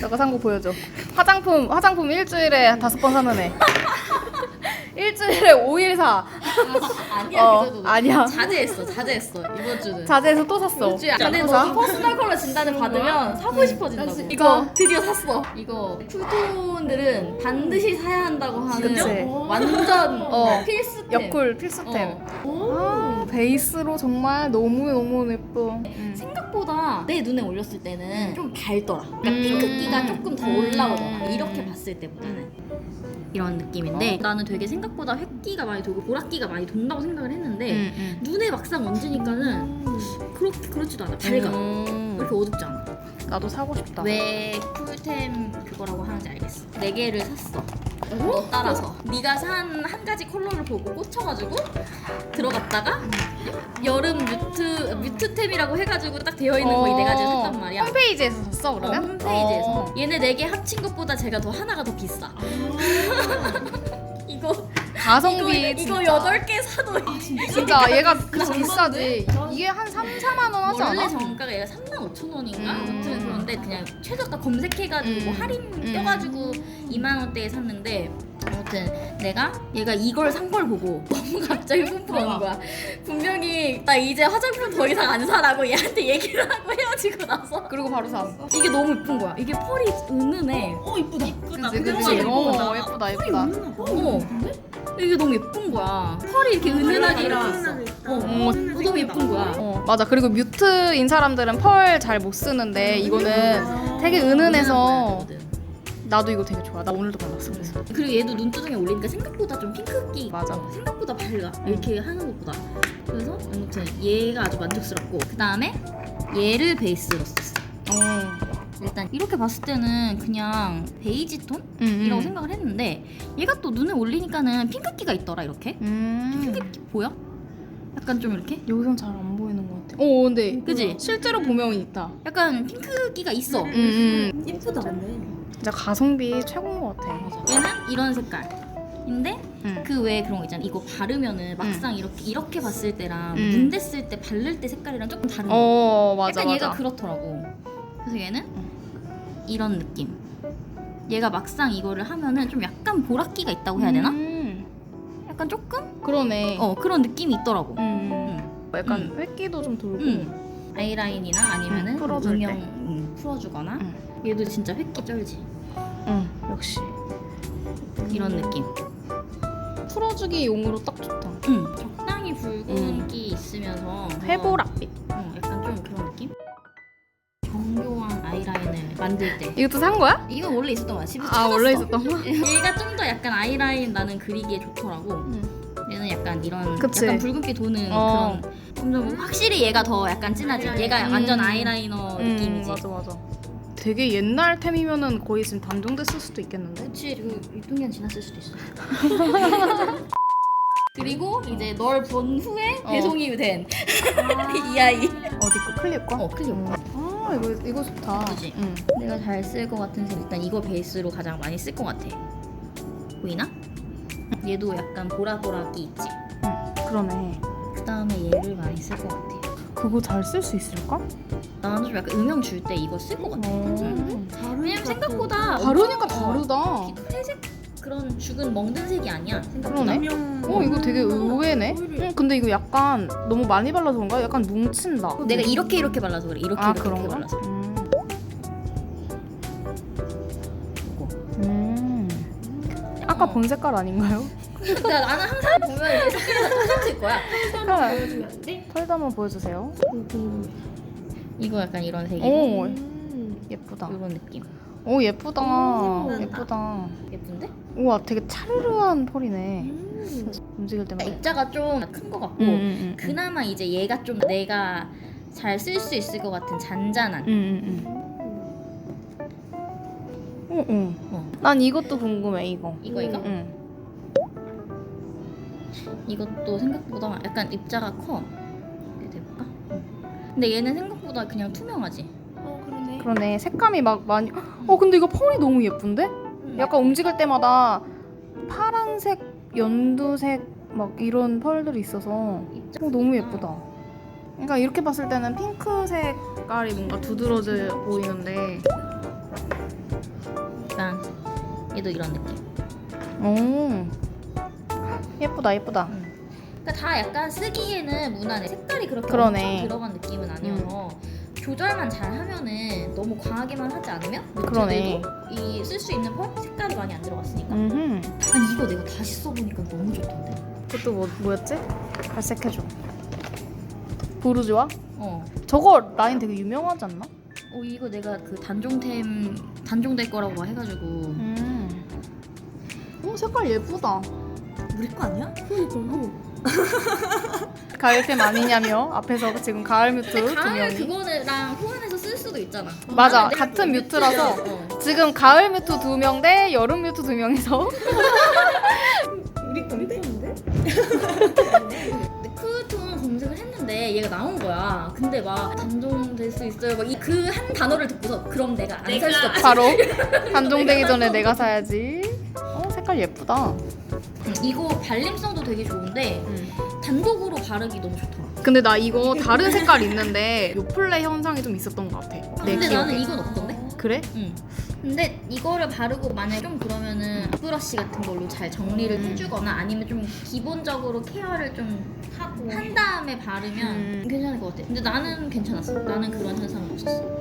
너가 산 거 보여줘. 화장품 화장품 일주일에 다섯 번 사는 애. 일주일에 5일 사. 아니야 어, 그 정도. 아니야. 자제했어 자제했어 이번 주는. 자제해서 또 샀어. 이번 주에 근데 또 사? 너 퍼스널 컬러 진단을 받으면 사고 싶어진다고. 진- 이거 드디어 샀어. 이거 쿨톤들은 반드시 사야 한다고 하는 그치. 완전 어. 필수템. 여쿨 필수템. 어. 아, 베이스로 정말 너무 너무 예뻐. 음. 생각보다 내 눈에 올렸을 때는 좀 밝더라. 그러니까 음. 핑크기가 조금 더 음. 올라오더라. 이렇게 봤을 때보다는. 이런 느낌인데 어. 나는 되게 생각보다 획기가 많이 돌고 보랏기가 많이 돈다고 생각을 했는데 음, 음. 눈에 막상 얹으니까는 그렇게 그렇지도 않아 밝아 음. 이렇게 어둡지 않아 나도 사고 싶다. 왜 쿨템 그거라고 하는지 알겠어. 네 개를 샀어. 너 따라서. 네가 산 한 가지 컬러를 보고 꽂혀가지고 들어갔다가 여름 뮤트 뮤트템이라고 해가지고 딱 되어 있는 거이 네 가지를 샀단 말이야. 홈페이지에서 샀어 어, 그러면? 홈페이지에서. 어. 얘네 네 개 합친 것보다 제가 더 하나가 더 비싸. 이거 가성비 이거, 진짜. 이거 여덟 개 사도 진짜 얘가 그치 비싸지. 이게 한 3, 4만 원 하지 원래 않아? 정가가 얘가 3만 5천 원인가? 음. 아무튼 그런데 그냥 최저가 검색해가지고 뭐 음. 할인 음. 껴가지고 2만 원대에 샀는데 아무튼 내가 얘가 이걸 산 걸 보고 너무 갑자기 뿜뿜한 거야. 분명히 나 이제 화장품 더 이상 안 사라고 얘한테 얘기를 하고 헤어지고 나서 그리고 바로 사. 이게 너무 예쁜 거야. 이게 펄이 은은해. 어 이쁘다. 그치 그치. 어 예쁘다 예쁘다. 어. 이게 너무 예쁜 거야. 펄이 이렇게 은은하게 이렇게 있어. 어, 어, 어, 너무 예쁜 거야. 어 맞아 그리고 뮤트인 사람들은 펄 잘 못 쓰는데 이거는 되게 은은해서 나도 이거 되게 좋아 나 오늘도 발랐어 그래서 그리고 얘도 눈두덩이 올리니까 생각보다 좀 핑크기 맞아. 생각보다 밝아 이렇게 하는 것보다 그래서 아무튼 얘가 아주 만족스럽고 그 다음에 얘를 베이스로 썼어 어. 일단 이렇게 봤을 때는 그냥 베이지 톤이라고 음, 생각을 했는데 얘가 또 눈에 올리니까는 핑크기가 있더라 이렇게 음. 핑크기 보여? 약간 좀 이렇게 여기선 잘 안 보이는 것 같아 어 근데 그지? 실제로 보면 있다 약간 핑크기가 있어 음, 음. 예쁘다 근데. 진짜 가성비 최고인 것 같아 얘는 이런 색깔인데 음. 그 외에 그런 거 있잖아 이거 바르면은 막상 이렇게 이렇게 봤을 때랑 음. 눈 댔을 때 바를 때 색깔이랑 조금 다른 거 어 맞아 약간 맞아 얘가 그렇더라고. 그래서 얘는 이런 느낌. 얘가 막상 이거를 하면은 좀 약간 보랏기가 있다고 해야 되나? 음. 약간 조금? 그러네 어 그런 느낌이 있더라고. 음. 응. 약간 음. 획기도 좀 돌고 응. 아이라인이나 아니면은 음, 풀어줄 음영 때. 음, 풀어주거나 응. 얘도 진짜 획기 쩔지. 응 역시 이런 느낌. 풀어주기 용으로 딱 좋다 응. 적당히 붉은기 음. 있으면서 회보랏빛 어, 약간 좀 그런 느낌? 만들 때 이것도 산 거야? 이거 원래 있었던 거야 집에서 아 원래 찾았어. 있었던 거? 얘가 좀 더 약간 아이라인 나는 그리기에 좋더라고. 응. 얘는 약간 이런 그치. 약간 붉은기 도는 어. 그런 좀 확실히 얘가 더 약간 진하지. 얘가 음. 완전 아이라이너 음, 느낌이지. 맞아 맞아. 되게 옛날 템이면은 거의 지금 단종됐을 수도 있겠는데? 그치 그 유통기한 지났을 수도 있어. 그리고 이제 널 본 후에 어. 배송이 된 이 아이. 어디 거 클립 거? 어 클립. 아 이거 이거 좋다. 그치? 응. 내가 잘 쓸 것 같은 색 일단 이거 베이스로 가장 많이 쓸 것 같아. 보이나? 얘도 약간 보라보라기 있지. 그러네. 그 다음에 얘를 많이 쓸 것 같아. 그거 잘 쓸 수 있을까? 나는 좀 약간 음영 줄 때 이거 쓸 것 같아. 음. 왜냐면 생각보다 다르니까 엄청- 다르다. 어, 회색 그런 죽은 멍든 색이 아니야 생각보다. 그러네. 어 이거 되게 의외네. 응, 근데 이거 약간 너무 많이 발라서 그런가? 약간 뭉친다. 내가 이렇게 이렇게 발라서 그래. 이렇게 아 이렇게, 이렇게 그런가? 발라서. 음. 음. 아까 어. 본 색깔 아닌가요? 그러니까 나는 항상 보면 다 똑같을 거야. 색깔. 돼? 펄도 한번 보여주세요. 이거 약간 이런 색이고 오 음. 예쁘다. 이런 느낌. 오 예쁘다. 오, 예쁘다. 예쁜데? 우와 되게 차르르한 펄이네. 음. 움직일 때마다. 입자가 좀 큰 것 같고 음, 음, 음. 그나마 이제 얘가 좀 내가 잘 쓸 수 있을 것 같은 잔잔한. 음, 음, 음. 어, 어. 어. 난 이것도 궁금해 이거. 이거 이거? 응. 이것도 생각보다 약간 입자가 커. 이렇게 돼볼까? 근데 얘는 생각보다 그냥 투명하지. 어 그러네. 색감이 막 많이. 어 근데 이거 펄이 너무 예쁜데? 약간 움직일 때마다 파란색, 연두색 막 이런 펄들이 있어서. 어, 너무 예쁘다. 그러니까 이렇게 봤을 때는 핑크 색깔이 뭔가 두드러져 보이는데 약간 얘도 이런 느낌. 오 예쁘다 예쁘다 그러니까 다 약간 쓰기에는 무난해. 색깔이 그렇게 그러네. 엄청 들어간 느낌은 아니어서 조절만 잘 하면은 너무 과하게만 하지 않으면 그러네. 이쓸 수 있는 펄 색깔이 많이 안 들어갔으니까. 음 아니 이거 내가 다시 써보니까 너무 좋던데. 그것도 뭐, 뭐였지? 갈색해줘 부르주아? 어. 저거 라인 되게 유명하지 않나? 어 이거 내가 그 단종템 단종될 거라고 해가지고 음. 오 색깔 예쁘다 우리 거 아니야? 그러니까 가을템 아니냐며 앞에서 지금 가을 뮤트 두 가을 명이 그거랑 호환해서 쓸 수도 있잖아. 맞아 나는 내가 같은 그 뮤트라서 어. 지금 가을 뮤트 두 명 대 여름 뮤트 두 명이서 우리 건데? 근데 크톤 검색을 했는데 얘가 나온 거야. 근데 막 단종될 수 있어요. 막그한 단어를 듣고서 그럼 내가 안 살 수 없지. 바로 단종되기 전에 내가 사야지 어 색깔 예쁘다 음, 이거 발림성도 되게 좋은데 단독으로 바르기 너무 좋더라. 근데 나 이거 다른 색깔 있는데 요플레 현상이 좀 있었던 것 같아 내 근데 기억에 나는 이건 없던데? 그래? 응. 근데 이거를 바르고 만약에 좀 그러면은 브러쉬 같은 걸로 잘 정리를 음. 해주거나 아니면 좀 기본적으로 케어를 좀 하고 한 다음에 바르면 음. 괜찮을 것 같아. 근데 나는 괜찮았어. 나는 그런 현상은 없었어.